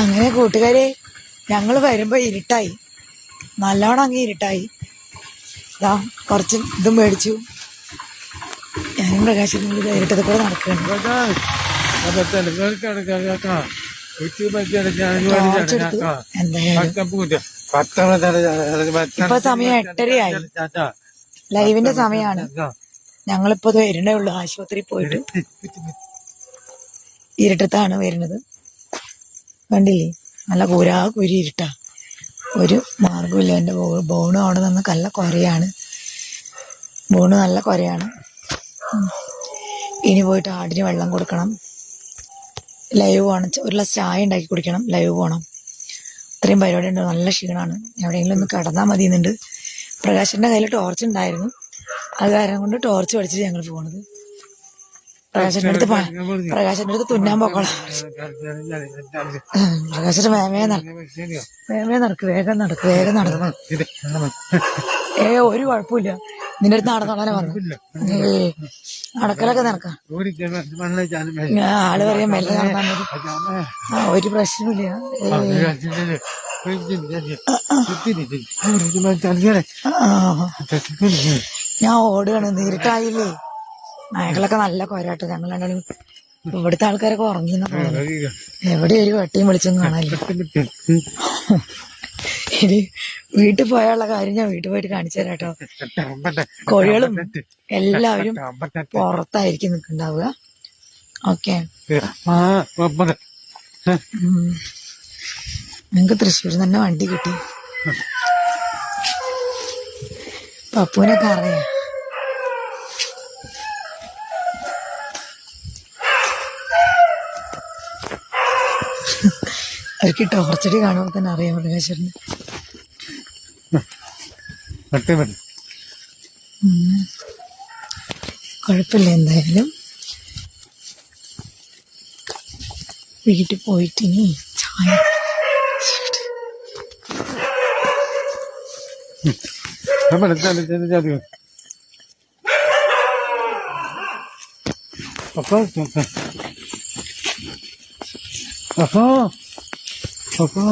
അങ്ങനെ കൂട്ടുകാരെ ഞങ്ങൾ വരുമ്പോൾ ഇരുട്ടായി. നല്ലോണം അങ്ങ് ഇരുട്ടായി. ഇതാ കുറച്ച് ഇതും മേടിച്ചു. ഞാനും പ്രകാശത്തിൽ ഇരുട്ടത്തിൽ കൂടെ നടക്കുകയാണ്. ഇപ്പൊ സമയം എട്ടരയായി. ലൈവിന്റെ സമയമാണ് ഞങ്ങളിപ്പോ വരണേ വരുന്നേ ഉള്ളൂ ആശുപത്രിയിൽ പോയിട്ട്. ഇരുട്ടത്താണ് വരുന്നത്. കണ്ടില്ലേ? നല്ല കൂരാ കുരി ഇരുട്ടാ. ഒരു മാർഗമില്ല എന്റെ ബോണ് അവിടെ നിന്ന് നല്ല കുറയാണ് ബോണ് നല്ല കുറയാണ് ഇനി പോയിട്ട് ആടിന് വെള്ളം കൊടുക്കണം. ലൈവ് പോകണം ഒരു ഗ്ലാസ് ചായ ഉണ്ടാക്കി കുടിക്കണം. ലൈവ് പോകണം ഇത്രയും പരിപാടി ഉണ്ട്. നല്ല ക്ഷീണമാണ്. എവിടെയെങ്കിലും ഒന്ന് കിടന്നാൽ മതി എന്നുണ്ട് പ്രകാശന്റെ കയ്യിൽ ടോർച്ച് ഉണ്ടായിരുന്നു. അത് കാരണം കൊണ്ട് ടോർച്ച് പഠിച്ചിട്ട് ഞങ്ങൾ പോണത്. പ്രകാശന്റെ അടുത്ത് പോ പ്രകാശന്റെ അടുത്ത് തുന്നാൻ പോക്കോളാം പ്രകാശന്റെ വേമേ നടക്കും നടക്ക് വേഗം നടക്ക് വേഗം നടന്നു ഏ ഒരു കുഴപ്പമില്ല നിന്റെ അടുത്ത് നടന്നോളാനെ വന്നു നടക്കലൊക്കെ നടക്കാം ആൾ പറയാൻ മെല്ലെ നടന്നാൽ മതി ആ ഒരു പ്രശ്നമില്ല ഞാൻ ഓടുകയാണ് നേരിട്ടായില്ലേ നായകളൊക്കെ നല്ല കോരാട്ടോ ഞങ്ങൾ രണ്ടാളും ഇവിടുത്തെ ആൾക്കാരൊക്കെ ഉറങ്ങി എവിടെ ഒരു വെട്ടിയും വിളിച്ചും കാണാനില്ല. ഇനി വീട്ടിൽ പോയാലുള്ള കാര്യം ഞാൻ വീട്ടിൽ പോയിട്ട് കാണിച്ചു തരാം കേട്ടോ. കോഴികളും എല്ലാവരും പുറത്തായിരിക്കും നിൽക്കുന്നുണ്ടാവുക ഓക്കെ. നിങ്ങക്ക് തൃശ്ശൂരിൽ തന്നെ വണ്ടി കിട്ടി. പപ്പുവിനൊക്കെ അറിയാം. അവർക്ക് ടോർച്ചടി കാണുമ്പോൾ തന്നെ അറിയാം മൃഗാശ്വരന്. കുഴപ്പമില്ല എന്തായാലും. വീട്ടിൽ പോയിട്ട് ഇനി ചായ അപ്പൊ. അപ്പൊ. അപ്പൊ